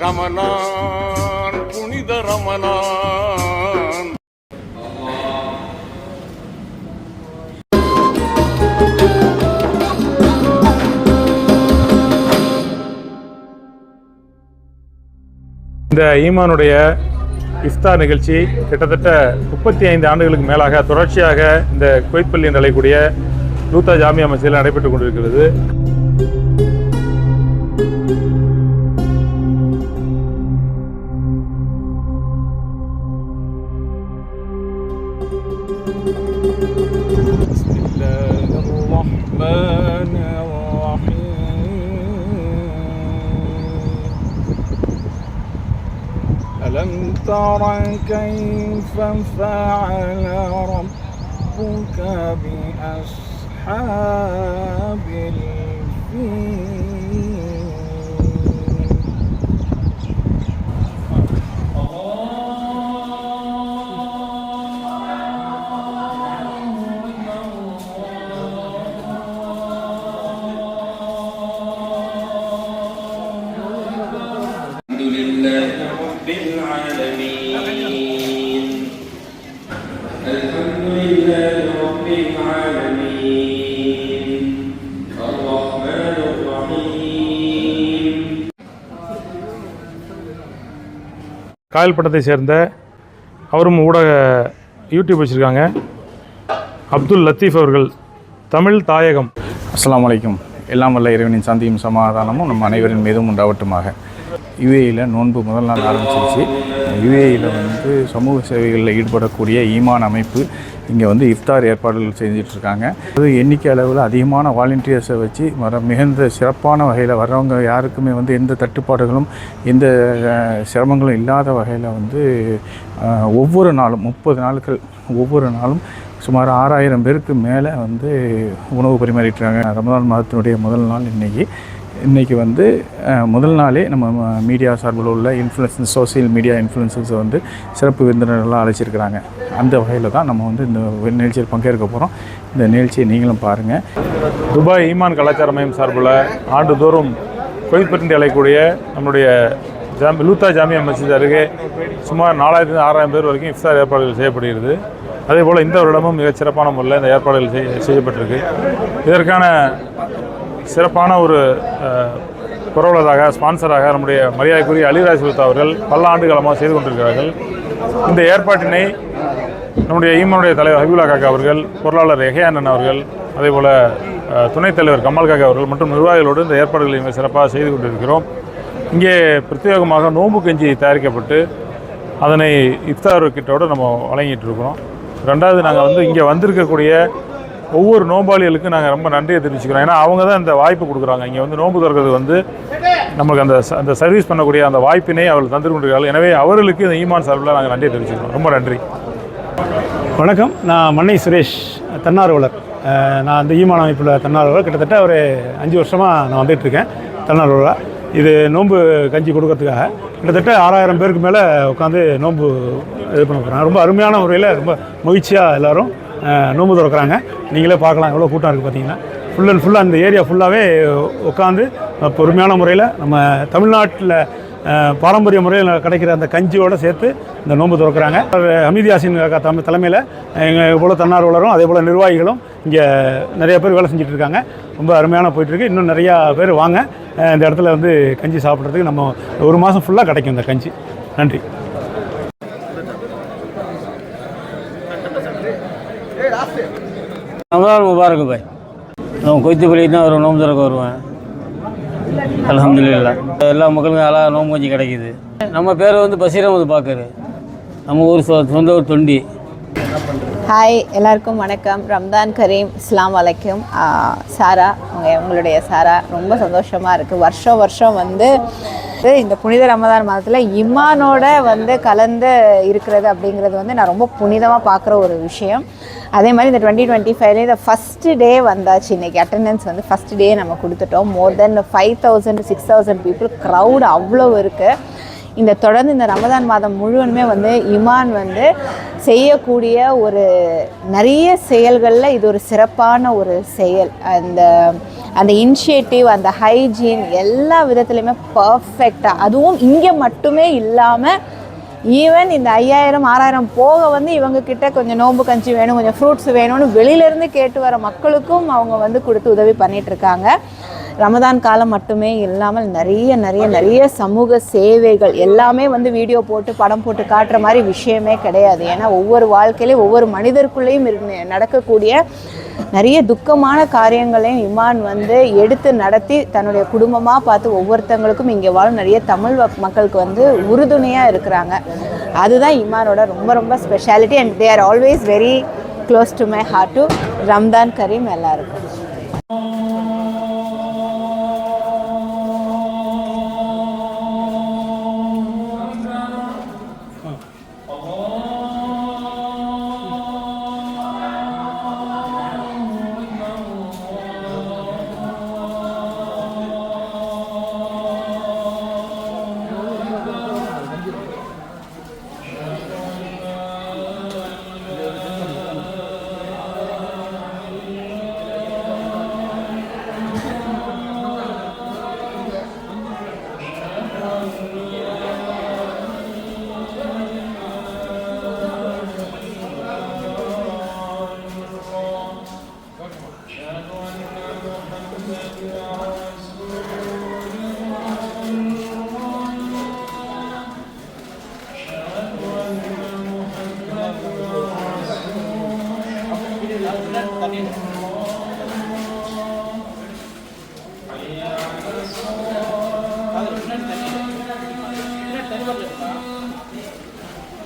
ரமணான் புனித ரமணான். இந்த ஈமானுடைய இஃப்தார் நிகழ்ச்சி கிட்டத்தட்ட முப்பத்தி ஐந்து ஆண்டுகளுக்கு மேலாக தொடர்ச்சியாக இந்த குவைத் பள்ளியில் நிலைக்கூடிய லூத்தா ஜாமியா மசீதில் நடைபெற்றுக் கொண்டிருக்கிறது. ألم تر كيف فعل ربك بأصحاب الفيل؟ காயல் பட்டத்தை சேர்ந்த அவரும் ஊடக யூடியூப் வச்சுருக்காங்க. அப்துல் லத்தீஃப் அவர்கள் தமிழ் தாயகம். அஸ்லாம் வலைக்கும் எல்லாம் வல்ல இறைவனின் சந்தியும் சமாதானமும் நம் அனைவரின் மீதும் உண்டாவட்டுமாக. யுஏயில் நோன்பு முதல் நாள் ஆரம்பிச்சிருச்சு. யுஏயில் வந்து சமூக சேவைகளில் ஈடுபடக்கூடிய ஈமான் அமைப்பு இங்கே வந்து இஃப்தார் ஏற்பாடுகள் செஞ்சிட்ருக்காங்க. அது எண்ணிக்கை அளவில் அதிகமான வாலண்டியர்ஸை வச்சு வர மிகுந்த சிறப்பான வகையில் வர்றவங்க யாருக்குமே வந்து எந்த தட்டுப்பாடுகளும் எந்த சிரமங்களும் இல்லாத வகையில் வந்து ஒவ்வொரு நாளும் முப்பது நாட்கள் ஒவ்வொரு நாளும் சுமார் ஆறாயிரம் பேருக்கு மேலே வந்து உணவு பரிமாறிட்டுருக்காங்க ரமதான் மாதத்தினுடைய முதல் நாள் இன்றைக்கி இன்றைக்கி வந்து முதல் நாளே நம்ம மீடியா சார்பில் உள்ள இன்ஃப்ளூயன்ஸ் சோசியல் மீடியா இன்ஃப்ளூயன்சர்ஸை வந்து சிறப்பு விருந்தினர்களாக அழைச்சிருக்கிறாங்க. அந்த வகையில் தான் நம்ம வந்து இந்த நிகழ்ச்சியில் பங்கேற்க போகிறோம் இந்த நிகழ்ச்சியை நீங்களும் பாருங்கள் துபாய் ஈமான் கலாச்சார மையம் சார்பில் ஆண்டுதோறும் கோயில்பட்டி அழைக்கக்கூடிய நம்முடைய ஜாமி லூத்தா ஜாமியா மசித் அருகே சுமார் நாலாயிரத்து ஆறாயிரம் பேர் வரைக்கும் இஃப்தார் ஏற்பாடுகள் செய்யப்படுகிறது. அதே போல் இந்த வருடமும் மிகச் சிறப்பான முறையில் இந்த ஏற்பாடுகள் செய் செய்யப்பட்டிருக்கு. இதற்கான சிறப்பான ஒரு அஹ், ஸ்பான்சராக நம்முடைய மரியாதைக்குரிய அலிராஜ் சுல்தா அவர்கள் பல ஆண்டு காலமாக செய்து கொண்டிருக்கிறார்கள். இந்த ஏற்பாட்டினை நம்முடைய ஈமனுடைய தலைவர் ஹபீபுல்லா காக்கா அவர்கள் பொருளாளர் எஹயானன் அவர்கள் அதே போல் அஹ், துணைத் தலைவர் கமல் காக்கா அவர்கள் மற்றும் நிர்வாகிகளோடு இந்த ஏற்பாடுகளை மிக சிறப்பாக செய்து கொண்டிருக்கிறோம். இங்கே பிரத்யேகமாக நோம்பு கஞ்சி தயாரிக்கப்பட்டு அதனை இஃப்தார் கிட்டோடு நம்ம வழங்கிட்டு இருக்கிறோம். ரெண்டாவது நாங்கள் வந்து இங்கே வந்திருக்கக்கூடிய ஒவ்வொரு நோம்பாளிகளுக்கும் நாங்கள் ரொம்ப நன்றியை தெரிவிச்சுக்கிறோம். ஏன்னா அவங்க தான் இந்த வாய்ப்பு கொடுக்குறாங்க. இங்கே வந்து நோன்பு திறக்கிறது வந்து நமக்கு அந்த அந்த சர்வீஸ் பண்ணக்கூடிய அந்த வாய்ப்பினை அவர்கள் தந்து கொண்டிருக்கிறார்கள் எனவே அவர்களுக்கு இந்த ஈமான் சார்பில் நாங்கள் நன்றியை தெரிவிச்சுக்கிறோம். ரொம்ப நன்றி. வணக்கம். நான் மன்னை சுரேஷ் தன்னார்வலர். நான் அந்த ஈமான் அமைப்பில் தன்னார்வலர். கிட்டத்தட்ட ஒரு அஞ்சு வருஷமாக நான் வந்துட்டுருக்கேன் தன்னார்வலராக இது நோன்பு கஞ்சி கொடுக்கறதுக்காக. கிட்டத்தட்ட ஆறாயிரம் பேருக்கு மேலே உட்காந்து நோன்பு இது பண்ண போகிறாங்க ரொம்ப அருமையான முறையில் ரொம்ப மகிழ்ச்சியாக எல்லோரும் நோம்பு திறக்கிறாங்க. நீங்களே பார்க்கலாம் எவ்வளோ கூட்டம் இருக்குது பார்த்தீங்கன்னா ஃபுல் அண்ட் ஃபுல்லாக அந்த ஏரியா ஃபுல்லாகவே உட்காந்து பொறுமையான முறையில் நம்ம தமிழ்நாட்டில் பாரம்பரிய முறையில் கிடைக்கிற அந்த கஞ்சியோடு சேர்த்து இந்த நோன்பு திறக்கிறாங்க. அவர் ஹமீது யாசின் காக்கா தம் தலைமையில் எங்கள் இவ்வளோ தன்னார்வலரும் அதே போல் நிர்வாகிகளும் இங்கே நிறைய பேர் வேலை செஞ்சுட்டு இருக்காங்க. ரொம்ப அருமையான போயிட்டுருக்கு. இன்னும் நிறையா பேர் வாங்க. இந்த இடத்துல வந்து கஞ்சி சாப்பிட்றதுக்கு நம்ம ஒரு மாதம் ஃபுல்லாக கிடைக்கும் இந்த கஞ்சி. நன்றி. ரமதான் முபாரக் பாய். நான் கொய்த்து தான் வரும் நோம்பு திறக்க வருவேன். அலமதுல்லா எல்லா மக்களுக்கும் நல்லா நோம்பு கொஞ்சம் கிடைக்குது. நம்ம பேர் வந்து பசீரம் வந்து பார்க்குறது நம்ம ஊர் சொ- சொந்த ஊர் தொண்டி. ஹாய் எல்லாருக்கும் வணக்கம். ரம்தான் கரீம் இஸ்லாம் வலைக்கும். சாரா உங்க உங்களுடைய சாரா ரொம்ப சந்தோஷமாக இருக்குது வருஷம் வருஷம் வந்து இந்த புனித ரமதான் மாதத்தில் இமானோட வந்து கலந்து இருக்கிறது அப்படிங்கிறது வந்து நான் ரொம்ப புனிதமாக பார்க்குற ஒரு விஷயம். அதே மாதிரி இந்த டுவெண்ட்டி டுவெண்ட்டி ஃபைவ்ல இந்த ஃபஸ்ட்டு டே வந்தாச்சு. இன்றைக்கி அட்டெண்டன்ஸ் வந்து ஃபஸ்ட் டே நம்ம கொடுத்துட்டோம். More then five thousand six thousand people crowd அவ்வளோ இருக்குது இந்த தொடர்ந்து இந்த ரமதான் மாதம் முழுவதுமே வந்து இமான் வந்து செய்யக்கூடிய ஒரு நிறைய செயல்களில் இது ஒரு சிறப்பான ஒரு செயல். அந்த அந்த இனிஷியேட்டிவ் அந்த ஹைஜீன் எல்லா விதத்துலையுமே பர்ஃபெக்டாக அதுவும் இங்கே மட்டுமே இல்லாமல் ஈவன் இந்த ஐயாயிரம் ஆறாயிரம் போக வந்து இவங்க கிட்ட கொஞ்சம் நோம்பு கஞ்சி வேணும் கொஞ்சம் ஃப்ரூட்ஸ் வேணும்னு வெளியிலேருந்து கேட்டு வர மக்களுக்கும் அவங்க வந்து கொடுத்து உதவி பண்ணிட்டு இருக்காங்க. ரமதான் காலம் மட்டுமே இல்லாமல் நிறைய நிறைய நிறைய சமூக சேவைகள் எல்லாமே வந்து வீடியோ போட்டு படம் போட்டு காட்டுற மாதிரி விஷயமே கிடையாது. ஏன்னா ஒவ்வொரு வாழ்க்கையிலையும் ஒவ்வொரு மனிதருக்குள்ளேயும் இருந்து நடக்கக்கூடிய நிறைய துக்கமான காரியங்களையும் இமான் வந்து எடுத்து நடத்தி தன்னுடைய குடும்பமாக பார்த்து ஒவ்வொருத்தங்களுக்கும் இங்கே வாழும் நிறைய தமிழ் மக்களுக்கு வந்து உறுதுணையாக இருக்கிறாங்க. அதுதான் இமானோட ரொம்ப ரொம்ப speciality and they are always very close to my heart to Ramzan Kareem எல்லாருக்கும்.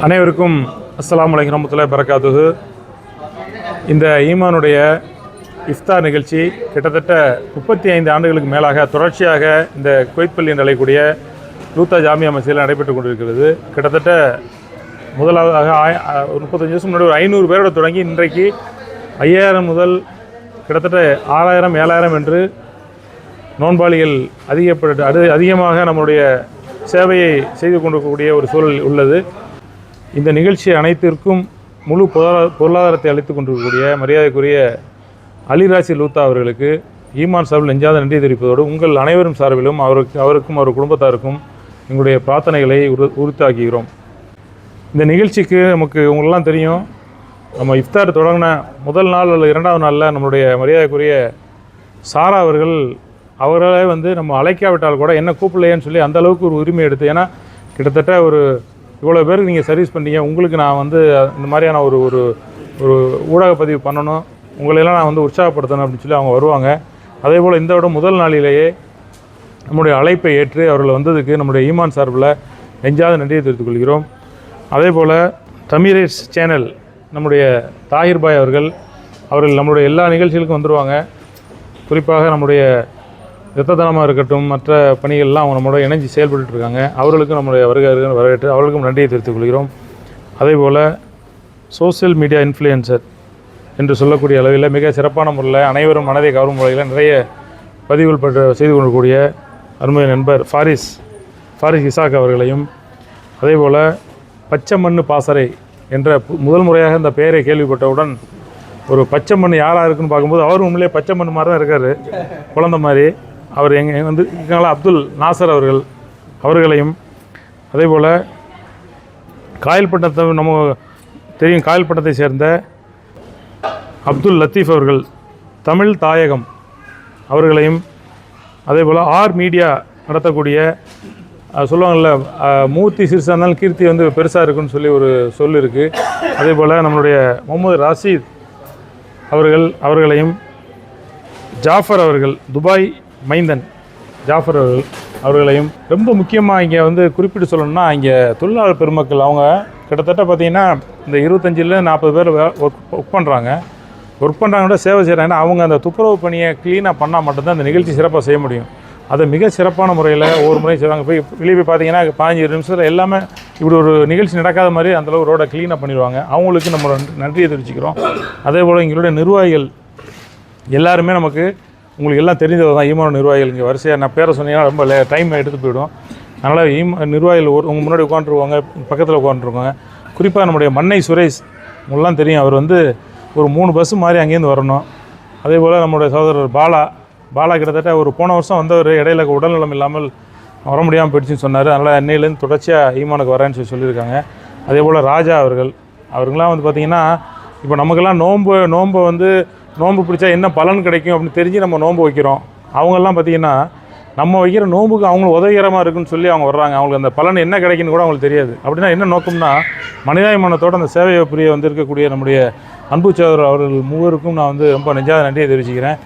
அனைவருக்கும் அஸ்லாம் அலைக்கும் ரமத்துல பரக்காத்துஹு இந்த ஈமானுடைய இஃப்தார் நிகழ்ச்சி கிட்டத்தட்ட முப்பத்தி ஐந்து ஆண்டுகளுக்கு மேலாக தொடர்ச்சியாக இந்த கொய்த்பள்ளி என்று அழைக்கக்கூடிய லூத்தா ஜாமியா மசீதில் நடைபெற்று கொண்டிருக்கிறது. கிட்டத்தட்ட முதலாவதாக ஆய- ஒரு முப்பத்தஞ்சு வருஷம் முன்னாடி ஒரு ஐநூறு பேரோட தொடங்கி இன்றைக்கு ஐயாயிரம் முதல் கிட்டத்தட்ட ஆறாயிரம் ஏழாயிரம் என்று நோன்பாளிகள் அதிகப்பட்டு அது அதிகமாக நம்முடைய சேவையை செய்து கொண்டிருக்கக்கூடிய ஒரு சூழல் உள்ளது. இந்த நிகழ்ச்சி அனைத்திற்கும் முழு பொருளாதார பொருளாதாரத்தை அளித்து கொண்டிருக்கக்கூடிய மரியாதைக்குரிய அலிராசி லூத்தா அவர்களுக்கு ஈமான் சார்பில் நெஞ்சாத நன்றி தெரிவிப்பதோடு உங்கள் அனைவரும் சார்பிலும் அவருக்கு அவருக்கும் அவர் குடும்பத்தாருக்கும் எங்களுடைய பிரார்த்தனைகளை உரு உறுத்தாக்குகிறோம் இந்த நிகழ்ச்சிக்கு நமக்கு உங்களெல்லாம் தெரியும் நம்ம இஃப்தார் தொடங்கின முதல் நாள் அல்லது இரண்டாவது நாளில் நம்மளுடைய மரியாதைக்குரிய சாரா அவர்கள் அவர்களே வந்து நம்ம அழைக்காவிட்டால் கூட என்ன கூப்பிடலையேன்னு சொல்லி அந்தளவுக்கு ஒரு உரிமை எடுத்து ஏன்னா கிட்டத்தட்ட ஒரு இவ்வளோ பேருக்கு நீங்கள் சர்வீஸ் பண்ணீங்க உங்களுக்கு நான் வந்து இந்த மாதிரியான ஒரு ஒரு ஒரு ஊடக பதிவு பண்ணணும். உங்களையெல்லாம் நான் வந்து உற்சாகப்படுத்தணும் அப்படின்னு சொல்லி அவங்க வருவாங்க. அதே போல் இந்த விட முதல் நாளிலேயே நம்முடைய அழைப்பை ஏற்று அவர்கள் வந்ததுக்கு நம்முடைய ஈமான் சார்பில் நெஞ்சாத நன்றியை தெரிவித்துக் கொள்கிறோம். அதே போல் தமிரேஸ் சேனல் நம்முடைய தாகிர்பாய் அவர்கள் அவர்கள் நம்முடைய எல்லா நிகழ்ச்சிகளுக்கும் வந்துடுவாங்க குறிப்பாக நம்முடைய இரத்த தானமாக இருக்கட்டும் மற்ற பணிகள்லாம் அவங்க நம்மளோட இணைஞ்சு செயல்பட்டு இருக்காங்க அவர்களுக்கும் நம்முடைய வருகை வரவேற்று அவர்களுக்கும் நன்றியை தெரிவித்துக் கொள்கிறோம். அதே போல் சோஷியல் மீடியா இன்ஃப்ளூயன்சர் என்று சொல்லக்கூடிய அளவில் மிக சிறப்பான முறையில் அனைவரும் மனதை கவரும் முறையில் நிறைய பதிவுகள் பற்ற செய்து கொள்ளக்கூடிய அருமை நண்பர் ஃபாரிஸ் ஃபாரிஸ் இசாக் அவர்களையும் அதே போல் பச்சை மண்ணு பாசறை என்ற முதல் முறையாக இந்த பெயரை கேள்விப்பட்டவுடன் ஒரு பச்சை மண் யாராக இருக்குன்னு பார்க்கும்போது அவரும் உண்மையிலே பச்சை மண் மாதிரி தான் இருக்கார். குழந்த மாதிரி. அவர் எங்க வந்து இருக்காங்களா அப்துல் நாசர் அவர்கள் அவர்களையும் அதே போல் நம்ம தெரியும் காயல்பட்டத்தை சேர்ந்த அப்துல் லத்தீஃப் அவர்கள் தமிழ் தாயகம் அவர்களையும் அதே போல் ஆர் மீடியா நடத்தக்கூடிய சொல்லுவாங்கள்ல மூர்த்தி சிறுசாக இருந்தாலும் கீர்த்தி வந்து பெருசாக இருக்குன்னு சொல்லி ஒரு சொல் இருக்குது அதே போல் நம்மளுடைய முகமது ராஷீத் அவர்கள் அவர்களையும் ஜாஃபர் அவர்கள் துபாய் மைந்தன் ஜாஃபர் அவர்கள் அவர்களையும் ரொம்ப முக்கியமாக இங்கே வந்து குறிப்பிட்டு சொல்லணும்னா இங்கே தொழிலாளர் பெருமக்கள் அவங்க கிட்டத்தட்ட பார்த்தீங்கன்னா இந்த இருபத்தஞ்சில் நாற்பது பேர் ஒர்க் ஒர்க் பண்ணுறாங்க ஒர்க் பண்ணுறாங்க சேவை செய்கிறாங்கன்னா அவங்க அந்த துப்புரவு பணியை க்ளீனாக பண்ணால் மட்டும்தான் அந்த நிகழ்ச்சி சிறப்பாக செய்ய முடியும். அதை மிக சிறப்பான முறையில் ஒவ்வொரு முறையும் செய்வாங்க. போய் வெளியே போய் பார்த்தீங்கன்னா பதினஞ்சு நிமிஷத்தில் எல்லாமே இப்படி ஒரு நிகழ்ச்சி நடக்காத மாதிரி அந்தளவு ரோடை க்ளீனாக பண்ணிடுவாங்க. அவங்களுக்கு நம்ம நன்றியை தெரிவிச்சுக்கிறோம். அதே போல் எங்களுடைய நிர்வாகிகள் எல்லாருமே நமக்கு உங்களுக்கு எல்லாம் தெரிஞ்சது தான் ஈமான் நிர்வாகிகள் இங்கே வரிசையாக நான் பேரை சொன்னீங்கன்னா ரொம்ப டைம் எடுத்து போயிடும். அதனால் ஈம நிர்வாகிகள் ஒரு உங்கள் முன்னாடி உட்காந்துருவாங்க பக்கத்தில் உட்காந்துருவாங்க குறிப்பாக நம்முடைய மன்னை சுரேஷ் உங்களுக்குலாம் தெரியும் அவர் வந்து ஒரு மூணு பஸ்ஸு மாதிரி அங்கேருந்து வரணும். அதே போல் நம்மளுடைய சகோதரர் பாலா பாலா கிட்டத்தட்ட ஒரு போன வருஷம் வந்தவர் இடையில உடல்நலம் இல்லாமல் வர முடியாமல் போயிடுச்சுன்னு சொன்னார். அதனால் அன்னையிலேருந்து தொடர்ச்சியாக ஈமானுக்கு வரேன்னு சொல்லி சொல்லியிருக்காங்க. அதே போல் ராஜா அவர்கள் அவருங்களாம் வந்து பார்த்திங்கன்னா இப்போ நமக்கெல்லாம் நோன்பு நோன்பை வந்து நோன்பு பிடிச்சா என்ன பலன் கிடைக்கும் அப்படின்னு தெரிஞ்சு நம்ம நோன்பு வைக்கிறோம். அவங்கெல்லாம் பார்த்திங்கன்னா நம்ம வைக்கிற நோன்புக்கு அவங்களுக்கு உதவிகரமாக இருக்குன்னு சொல்லி அவங்க வர்றாங்க. அவங்களுக்கு அந்த பலன் என்ன கிடைக்குன்னு கூட அவங்களுக்கு தெரியாது. அப்படின்னா என்ன நோக்கம்னா மனிதாபிமானத்தோடு அந்த சேவையை புரிய வந்திருக்கக்கூடிய நம்முடைய அன்பு சோதர் அவர்கள் மூவருக்கும் நான் வந்து ரொம்ப நெஞ்சாத நன்றியை தெரிவிச்சுக்கிறேன்.